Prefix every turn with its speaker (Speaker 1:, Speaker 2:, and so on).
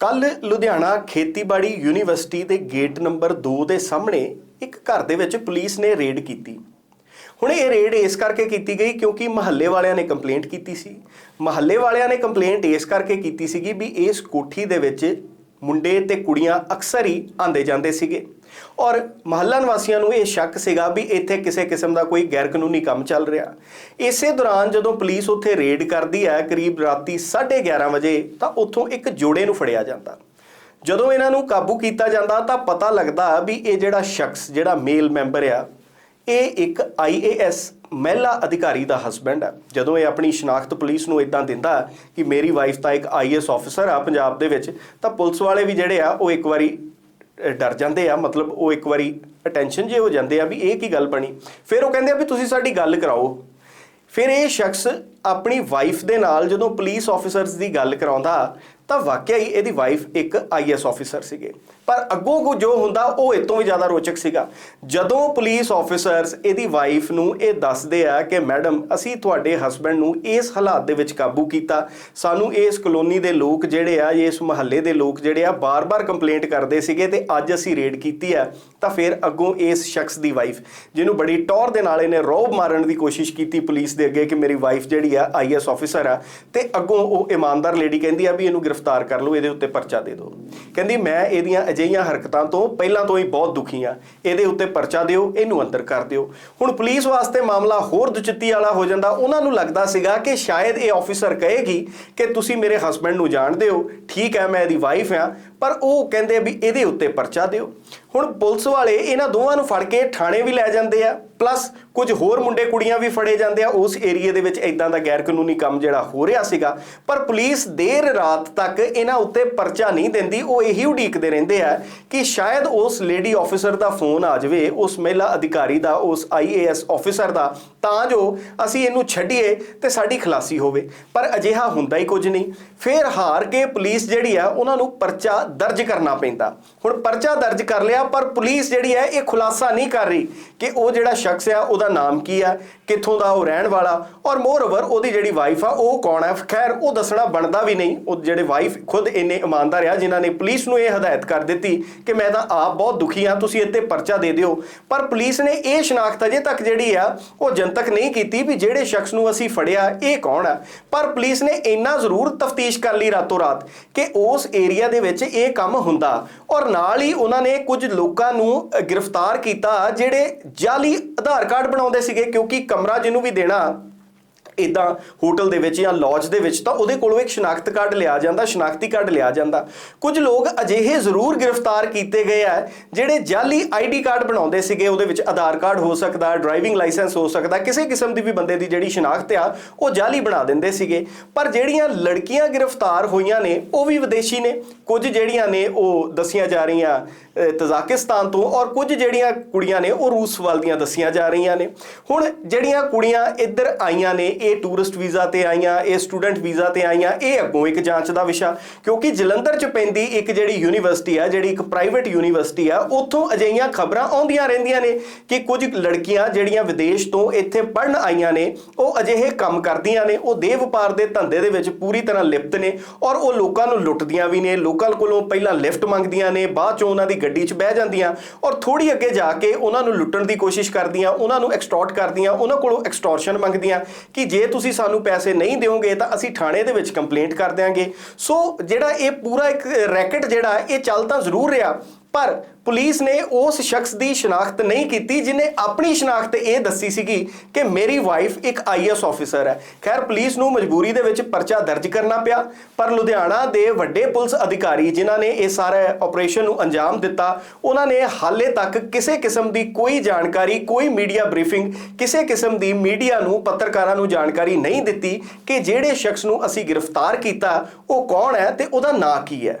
Speaker 1: ਕੱਲ ਲੁਧਿਆਣਾ ਖੇਤੀਬਾੜੀ ਯੂਨੀਵਰਸਿਟੀ ਦੇ ਗੇਟ ਨੰਬਰ 2 ਦੇ ਸਾਹਮਣੇ ਇੱਕ ਘਰ ਦੇ ਵਿੱਚ ਪੁਲਿਸ ਨੇ ਰੇਡ ਕੀਤੀ। ਹੁਣ ਇਹ ਰੇਡ ਇਸ ਕਰਕੇ ਕੀਤੀ ਗਈ ਕਿਉਂਕਿ ਮਹੱਲੇ ਵਾਲਿਆਂ ਨੇ ਕੰਪਲੇਂਟ ਕੀਤੀ ਸੀ। ਮਹੱਲੇ ਵਾਲਿਆਂ ਨੇ ਕੰਪਲੇਂਟ ਇਸ ਕਰਕੇ ਕੀਤੀ ਸੀਗੀ ਵੀ ਇਸ ਕੋਠੀ ਦੇ ਵਿੱਚ ਮੁੰਡੇ ਤੇ ਕੁੜੀਆਂ ਅਕਸਰ ਹੀ ਆਂਦੇ ਜਾਂਦੇ ਸੀਗੇ। ਔਰ ਮਹੱਲਾ ਨਿਵਾਸੀਆਂ ਨੂੰ ਇਹ ਸ਼ੱਕ ਸੀਗਾ ਵੀ ਇੱਥੇ ਕਿਸੇ ਕਿਸਮ ਦਾ ਕੋਈ ਗੈਰ ਕਾਨੂੰਨੀ ਕੰਮ ਚੱਲ ਰਿਹਾ। ਇਸੇ ਦੌਰਾਨ ਜਦੋਂ ਪੁਲਿਸ ਉੱਥੇ ਰੇਡ ਕਰਦੀ ਹੈ ਕਰੀਬ ਰਾਤੀ 11:30 ਵਜੇ, ਤਾਂ ਉੱਥੋਂ ਇੱਕ ਜੋੜੇ ਨੂੰ ਫੜਿਆ ਜਾਂਦਾ। ਜਦੋਂ ਇਹਨਾਂ ਨੂੰ ਕਾਬੂ ਕੀਤਾ ਜਾਂਦਾ, ਤਾਂ ਪਤਾ ਲੱਗਦਾ ਵੀ ਇਹ ਜਿਹੜਾ ਸ਼ਖਸ, ਜਿਹੜਾ ਮੇਲ ਮੈਂਬਰ ਆ, ਇਹ ਇੱਕ ਆਈਏਐਸ ਮਹਿਲਾ ਅਧਿਕਾਰੀ ਦਾ ਹਸਬੈਂਡ ਹੈ। ਜਦੋਂ ਇਹ ਆਪਣੀ ਸ਼ਨਾਖਤ ਪੁਲਿਸ ਨੂੰ ਇਦਾਂ ਦਿੰਦਾ ਕਿ ਮੇਰੀ ਵਾਈਫ ਤਾਂ ਇੱਕ ਆਈਏਐਸ ਆਫੀਸਰ ਆ ਪੰਜਾਬ ਦੇ ਵਿੱਚ, ਤਾਂ ਪੁਲਿਸ ਵਾਲੇ ਵੀ ਜਿਹੜੇ ਆ, ਉਹ ਇੱਕ ਵਾਰੀ ਡਰ ਜਾਂਦੇ ਆ। ਮਤਲਬ ਉਹ ਇੱਕ ਵਾਰੀ ਅਟੈਂਸ਼ਨ ਜੇ ਹੋ ਜਾਂਦੇ ਆ ਵੀ ਇਹ ਕੀ ਗੱਲ ਬਣੀ। ਫਿਰ ਉਹ ਕਹਿੰਦੇ ਆ ਵੀ ਤੁਸੀਂ ਸਾਡੀ ਗੱਲ ਕਰਾਓ। ਫਿਰ ਇਹ ਸ਼ਖਸ ਆਪਣੀ ਵਾਈਫ ਦੇ ਨਾਲ ਜਦੋਂ ਪੁਲਿਸ ਆਫੀਸਰਸ ਦੀ ਗੱਲ ਕਰਾਉਂਦਾ ਤਾਂ ਵਾਕਿਆ ਹੀ ਇਹਦੀ ਵਾਈਫ ਇੱਕ ਆਈਐਸ ਆਫੀਸਰ ਸੀਗੇ। ਪਰ ਅੱਗੋਂ ਕੋ ਜੋ ਹੁੰਦਾ, ਉਹ ਇਹ ਵੀ ਜ਼ਿਆਦਾ ਰੋਚਕ ਸੀਗਾ। ਜਦੋਂ ਪੁਲਿਸ ਆਫੀਸਰਸ ਇਹਦੀ ਵਾਈਫ ਨੂੰ ਇਹ ਦੱਸਦੇ ਆ ਕਿ, ਮੈਡਮ, ਅਸੀਂ ਤੁਹਾਡੇ ਹਸਬੰਡ ਨੂੰ ਇਸ ਹਾਲਾਤ ਦੇ ਵਿੱਚ ਕਾਬੂ ਕੀਤਾ। ਸਾਨੂੰ ਇਸ ਕਲੋਨੀ ਦੇ ਲੋਕ ਜਿਹੜੇ ਆ, ਇਸ ਮੁਹੱਲੇ ਦੇ ਲੋਕ ਜਿਹੜੇ ਆ, ਬਾਰ-ਬਾਰ ਕੰਪਲੇਂਟ ਕਰਦੇ ਸੀਗੇ ਤੇ ਅੱਜ ਅਸੀਂ ਰੇਡ ਕੀਤੀ ਆ। ਤਾਂ ਫਿਰ ਅੱਗੋਂ ਇਸ ਸ਼ਖਸ ਦੀ ਵਾਈਫ ਜਿਹਨੂੰ ਬੜੀ ਟੌਰ ਦੇ ਨਾਲ ਇਹਨੇ ਰੋਬ ਮਾਰਨ ਦੀ ਕੋਸ਼ਿਸ਼ ਕੀਤੀ ਪੁਲਿਸ ਦੇ ਅੱਗੇ ਕਿ ਮੇਰੀ ਵਾਈਫ ਜਿਹੜੀ ਆ ਆਈਐਸ ਆਫੀਸਰ ਆ। ਤੇ ਅੱਗੋਂ ਉਹ ਇਮਾਨਦਾਰ ਲੇਡੀ ਕਹਿੰਦੀ ਆ ਵੀ ਇਹਨੂੰ ਗ੍ਰਿਫਤਾਰ ਕਰ ਲਓ, ਇਹਦੇ ਉੱਤੇ ਪਰਚਾ ਦੇ ਦਿਓ। ਕਹਿੰਦੀ, ਮੈਂ ਇਹਦੀਆਂ ਅਜਿਹੀਆਂ ਹਰਕਤਾਂ ਤੋਂ ਪਹਿਲਾਂ ਤੋਂ ਹੀ ਬਹੁਤ ਦੁਖੀ ਆ ਇਹਦੇ ਉੱਤੇ ਪਰਚਾ ਦਿਓ, ਇਹਨੂੰ ਅੰਦਰ ਕਰ ਦਿਓ। ਹੁਣ ਪੁਲਿਸ ਵਾਸਤੇ ਮਾਮਲਾ ਹੋਰ ਦੁਚਿੱਤੀ ਵਾਲਾ ਹੋ ਜਾਂਦਾ। ਉਹਨਾਂ ਨੂੰ ਲੱਗਦਾ ਸੀਗਾ ਕਿ ਸ਼ਾਇਦ ਇਹ ਆਫੀਸਰ ਕਹੇਗੀ ਕਿ ਤੁਸੀਂ ਮੇਰੇ ਹਸਬੰਡ ਨੂੰ ਜਾਣਦੇ ਹੋ। ਠੀਕ ਹੈ, ਮੈਂ ਇਹਦੀ ਵਾਈਫ ਆ ਪਰ ਉਹ ਕਹਿੰਦੇ ਵੀ ਇਹਦੇ ਉੱਤੇ ਪਰਚਾ ਦਿਓ। ਹੁਣ ਪੁਲਿਸ ਵਾਲੇ ਇਹਨਾਂ ਦੋਵਾਂ ਨੂੰ ਫੜ ਕੇ ਥਾਣੇ ਵੀ ਲੈ ਜਾਂਦੇ ਆ ਪਲੱਸ ਕੁਝ ਹੋਰ ਮੁੰਡੇ ਕੁੜੀਆਂ ਵੀ ਫੜੇ ਜਾਂਦੇ ਆ, ਉਸ ਏਰੀਏ ਦੇ ਵਿੱਚ ਇਦਾਂ ਦਾ ਗੈਰ ਕਾਨੂੰਨੀ ਕੰਮ ਜਿਹੜਾ ਹੋ ਰਿਹਾ ਸੀਗਾ, ਪਰ ਪੁਲਿਸ ਦੇਰ ਰਾਤ ਤੱਕ ਇਹਨਾਂ ਉੱਤੇ ਪਰਚਾ ਨਹੀਂ ਦਿੰਦੀ, ਉਹ ਇਹੀ ਉਡੀਕਦੇ ਰਹਿੰਦੇ ਆ ਕਿ ਸ਼ਾਇਦ ਉਸ ਲੇਡੀ ਆਫੀਸਰ ਦਾ ਫੋਨ ਆ ਜਾਵੇ, ਉਸ ਮਹਿਲਾ ਅਧਿਕਾਰੀ ਦਾ, ਉਸ ਆਈਏਐਸ ਆਫੀਸਰ ਦਾ, ਤਾਂ ਜੋ ਅਸੀਂ ਇਹਨੂੰ ਛੱਡੀਏ ਤੇ ਸਾਡੀ ਖਲਾਸੀ ਹੋਵੇ, ਪਰ ਅਜਿਹਾ ਹੁੰਦਾ ਹੀ ਕੁਝ ਨਹੀਂ। ਫਿਰ ਹਾਰ ਕੇ ਪੁਲਿਸ ਜਿਹੜੀ ਆ, ਉਹਨਾਂ ਨੂੰ ਪਰਚਾ ਦਰਜ ਕਰਨਾ ਪੈਂਦਾ। ਹੁਣ ਪਰਚਾ ਦਰਜ ਕਰ ਲਿਆ ਪਰ ਪੁਲਿਸ ਜਿਹੜੀ ਹੈ, ਇਹ ਖੁਲਾਸਾ ਨਹੀਂ ਕਰ ਰਹੀ ਕਿ ਉਹ ਜਿਹੜਾ ਸ਼ਖਸ ਆ, ਉਹਦਾ ਨਾਮ ਕੀ ਆ, ਕਿੱਥੋਂ ਦਾ ਉਹ ਰਹਿਣ ਵਾਲਾ, ਔਰ ਮੋਰਓਵਰ ਉਹਦੀ ਜਿਹੜੀ ਵਾਈਫ ਆ, ਉਹ ਕੌਣ ਹੈ ਖੈਰ, ਉਹ ਦੱਸਣਾ ਬਣਦਾ ਵੀ ਨਹੀਂ। ਉਹ ਜਿਹੜੇ ਵਾਈਫ ਖੁਦ ਇੰਨੇ ਇਮਾਨਦਾਰ ਆ, ਜਿਨ੍ਹਾਂ ਨੇ ਪੁਲਿਸ ਨੂੰ ਇਹ ਹਦਾਇਤ ਕਰ ਦਿੱਤੀ ਕਿ ਮੈਂ ਤਾਂ ਆਪ ਬਹੁਤ ਦੁਖੀ ਆ, ਤੁਸੀਂ ਇੱਥੇ ਪਰਚਾ ਦੇ ਦਿਓ। ਪਰ ਪੁਲਿਸ ਨੇ ਇਹ ਸ਼ਨਾਖਤ ਅਜੇ ਤੱਕ ਜਿਹੜੀ ਆ, ਉਹ ਜਨਤਕ ਨਹੀਂ ਕੀਤੀ ਵੀ ਜਿਹੜੇ ਸ਼ਖਸ ਨੂੰ ਅਸੀਂ ਫੜਿਆ, ਇਹ ਕੌਣ ਆ। ਪਰ ਪੁਲਿਸ ਨੇ ਇੰਨਾ ਜ਼ਰੂਰ ਤਫਤੀਸ਼ ਕਰ ਲਈ ਰਾਤੋਂ ਰਾਤ ਕਿ ਉਸ ਏਰੀਆ ਦੇ ਵਿੱਚ ਇਹ ਕੰਮ ਹੁੰਦਾ, ਔਰ ਨਾਲ ਹੀ ਉਹਨਾਂ ਨੇ ਕੁਝ ਲੋਕਾਂ ਨੂੰ ਗ੍ਰਿਫਤਾਰ ਕੀਤਾ ਜਿਹੜੇ ਜਾਲੀ ਆਧਾਰ ਕਾਰਡ ਬਣਾਉਂਦੇ ਸੀਗੇ ਕਿਉਂਕਿ ਕਮਰਾ ਜਿਹਨੂੰ ਵੀ ਦੇਣਾ ਇਦਾਂ ਹੋਟਲ ਦੇ ਵਿੱਚ ਜਾਂ ਲੌਜ ਦੇ ਵਿੱਚ ਤਾਂ ਉਹਦੇ ਕੋਲੋਂ ਇੱਕ ਸ਼ਨਾਖਤ ਕਾਰਡ ਲਿਆ ਜਾਂਦਾ, ਸ਼ਨਾਖਤੀ ਕਾਰਡ ਲਿਆ ਜਾਂਦਾ। ਕੁਝ ਲੋਕ ਅਜਿਹੇ ਜ਼ਰੂਰ ਗ੍ਰਿਫਤਾਰ ਕੀਤੇ ਗਏ ਆ, ਜਿਹੜੇ ਜਾਲੀ ਆਈਡੀ ਕਾਰਡ ਬਣਾਉਂਦੇ ਸੀਗੇ, ਉਹਦੇ ਵਿੱਚ ਆਧਾਰ ਕਾਰਡ ਹੋ ਸਕਦਾ, ਡਰਾਈਵਿੰਗ ਲਾਇਸੈਂਸ ਹੋ ਸਕਦਾ, ਕਿਸੇ ਕਿਸਮ ਦੀ ਵੀ ਬੰਦੇ ਦੀ ਜਿਹੜੀ ਸ਼ਨਾਖਤ ਆ, ਉਹ ਜਾਲੀ ਬਣਾ ਦਿੰਦੇ ਸੀਗੇ। ਪਰ ਜਿਹੜੀਆਂ ਲੜਕੀਆਂ ਗ੍ਰਿਫਤਾਰ ਹੋਈਆਂ ਨੇ, ਉਹ ਵੀ ਵਿਦੇਸ਼ੀ ਨੇ। ਕੁਝ ਜਿਹੜੀਆਂ ਨੇ, ਉਹ ਦੱਸੀਆਂ ਜਾ ਰਹੀਆਂ ਤਜ਼ਾਕਿਸਤਾਨ ਤੋਂ ਔਰ ਕੁਝ ਜਿਹੜੀਆਂ ਕੁੜੀਆਂ ਨੇ, ਉਹ ਰੂਸ ਵੱਲ ਦੀਆਂ ਦੱਸੀਆਂ ਜਾ ਰਹੀਆਂ ਨੇ। ਹੁਣ ਜਿਹੜੀਆਂ ਕੁੜੀਆਂ ਇੱਧਰ ਆਈਆਂ ਨੇ ਇਹ ਟੂਰਿਸਟ ਵੀਜ਼ਾ ਤੇ ਆਈਆਂ, ਇਹ ਸਟੂਡੈਂਟ ਵੀਜ਼ਾ ਤੇ ਆਈਆਂ, ਇਹ ਅੱਗੋਂ ਇੱਕ ਜਾਂਚ ਦਾ ਵਿਸ਼ਾ। ਕਿਉਂਕਿ ਜਲੰਧਰ 'ਚ ਪੈਂਦੀ ਇੱਕ ਜਿਹੜੀ ਯੂਨੀਵਰਸਿਟੀ ਆ, ਜਿਹੜੀ ਇੱਕ ਪ੍ਰਾਈਵੇਟ ਯੂਨੀਵਰਸਿਟੀ ਆ, ਉੱਥੋਂ ਅਜਿਹੀਆਂ ਖਬਰਾਂ ਆਉਂਦੀਆਂ ਰਹਿੰਦੀਆਂ ਨੇ ਕਿ ਕੁਝ ਲੜਕੀਆਂ ਜਿਹੜੀਆਂ ਵਿਦੇਸ਼ ਤੋਂ ਇੱਥੇ ਪੜਨ ਆਈਆਂ ਨੇ, ਉਹ ਅਜਿਹੇ ਕੰਮ ਕਰਦੀਆਂ ਨੇ, ਉਹ ਦੇਹ ਵਪਾਰ ਦੇ ਧੰਦੇ ਦੇ ਵਿੱਚ ਪੂਰੀ ਤਰ੍ਹਾਂ ਲਿਪਤ ਨੇ ਔਰ ਉਹ ਲੋਕਾਂ ਨੂੰ ਲੁੱਟਦੀਆਂ ਵੀ ਨੇ, ਲੋਕਾਂ ਕੋਲੋਂ ਪਹਿਲਾਂ ਲਿਫਟ ਮੰਗਦੀਆਂ ਨੇ, ਬਾਅਦ ਚੋਂ ਉਹਨਾਂ ਦੀ ਗੱਡੀ 'ਚ ਬਹਿ ਜਾਂਦੀਆਂ ਔਰ ਥੋੜੀ ਅੱਗੇ ਜਾ ਕੇ ਉਹਨਾਂ ਨੂੰ ਲੁੱਟਣ ਦੀ ਕੋਸ਼ਿਸ਼ ਕਰਦੀਆਂ, ਉਹਨਾਂ ਨੂੰ ਐਕਸਟੋਰਟ ਕਰਦੀਆਂ, ਉਹਨਾਂ ਕੋਲੋਂ ਐਕਸਟੋਰਸ਼ਨ ਮੰਗਦੀਆਂ ਕਿ ਜੇ ਤੁਸੀਂ ਸਾਨੂੰ ਪੈਸੇ ਨਹੀਂ ਦਿਓਗੇ ਤਾਂ ਅਸੀਂ ਥਾਣੇ ਦੇ ਵਿੱਚ ਕੰਪਲੇਂਟ ਕਰ ਦਿਆਂਗੇ। ਸੋ ਜਿਹੜਾ ਇਹ ਪੂਰਾ ਇੱਕ ਰੈਕਟ ਜਿਹੜਾ, ਇਹ ਚੱਲ ਤਾਂ ਜ਼ਰੂਰ ਰਿਹਾ। ਪਰ ਪੁਲਿਸ ਨੇ ਉਸ ਸ਼ਖਸ ਦੀ ਸ਼ਨਾਖਤ ਨਹੀਂ ਕੀਤੀ ਜਿਨੇ ਆਪਣੀ ਸ਼ਨਾਖਤ ਇਹ ਦੱਸੀ ਸੀਗੀ ਕਿ ਮੇਰੀ ਵਾਈਫ ਇੱਕ ਆਈਐਸ ਆਫੀਸਰ ਹੈ। ਖੈਰ, ਪੁਲਿਸ ਨੂੰ ਮਜਬੂਰੀ ਦੇ ਵਿੱਚ ਪਰਚਾ ਦਰਜ ਕਰਨਾ ਪਿਆ, ਪਰ ਲੁਧਿਆਣਾ ਦੇ ਵੱਡੇ ਪੁਲਿਸ ਅਧਿਕਾਰੀ ਜਿਨ੍ਹਾਂ ਨੇ ਇਹ ਸਾਰੇ ਆਪਰੇਸ਼ਨ ਨੂੰ ਅੰਜਾਮ ਦਿੱਤਾ, ਉਹਨਾਂ ਨੇ ਹਾਲੇ ਤੱਕ ਕਿਸੇ ਕਿਸਮ ਦੀ ਕੋਈ ਜਾਣਕਾਰੀ, ਕੋਈ ਮੀਡੀਆ ਬਰੀਫਿੰਗ, ਕਿਸੇ ਕਿਸਮ ਦੀ ਮੀਡੀਆ ਨੂੰ, ਪੱਤਰਕਾਰਾਂ ਨੂੰ ਜਾਣਕਾਰੀ ਨਹੀਂ ਦਿੱਤੀ ਕਿ ਜਿਹੜੇ ਸ਼ਖਸ ਨੂੰ ਅਸੀਂ ਗ੍ਰਿਫਤਾਰ ਕੀਤਾ, ਉਹ ਕੌਣ ਹੈ ਤੇ ਉਹਦਾ ਨਾਂ ਕੀ ਹੈ।